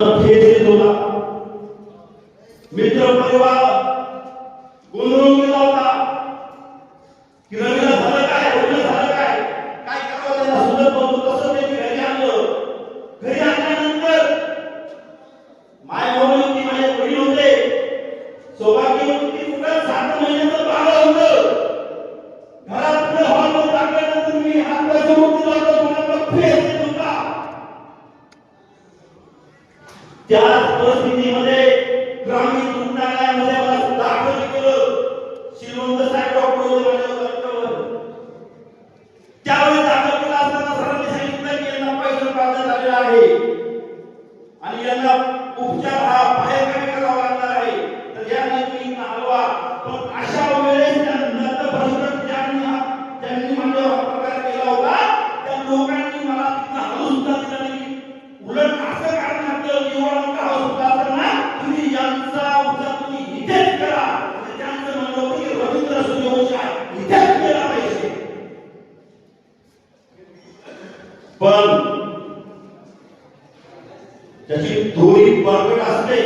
ठेच येत होता मित्र परिवार गोंधळून गेला होता की रवीला झालं त्या परिस्थितीमध्ये ग्रामीण रुग्णालयामध्ये मला दाखल केलं श्रीमंत साहेब डॉक्टर होते माझ्या वर्गावर त्यावेळी दाखल केला असताना सरांनी सांगितलं की यांना पैसे प्राप्त झालेला आहे. आणि यांना उपचार हा बाहेर काही करावा लागणार आहे. तर या नेत्रींना हलवा. पण अशा वेळेस त्या नतभ्रष्ट ज्यांनी हा- ज्यांनी माझ्यावर प्रकार केला होता त्या लोकांनी मला पण त्याची थोडी बळकट असते.